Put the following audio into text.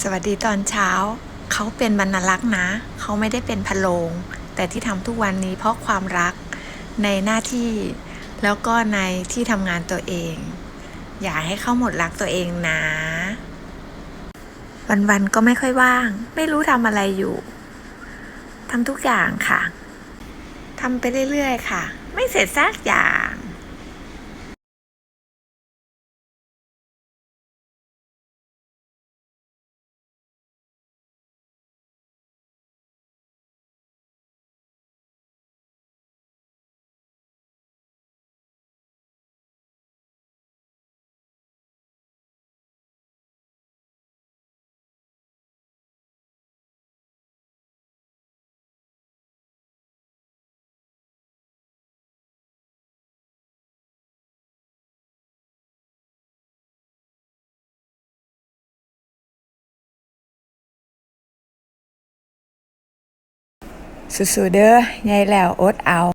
สวัสดีตอนเช้า เขาเป็นบรรณลักษ์นะ เขาไม่ได้เป็นพะโลง แต่ที่ทำทุกวันนี้เพราะความรักในหน้าที่ แล้วก็ในที่ทำงานตัวเอง อย่าให้เขาหมดรักตัวเองนะ วันๆก็ไม่ค่อยว่าง ไม่รู้ทำอะไรอยู่ทำทุกอย่างค่ะทำไปเรื่อยๆค่ะ ไม่เสร็จสักอย่าง สู้ๆเด้อใหญ่แล้วอดเอา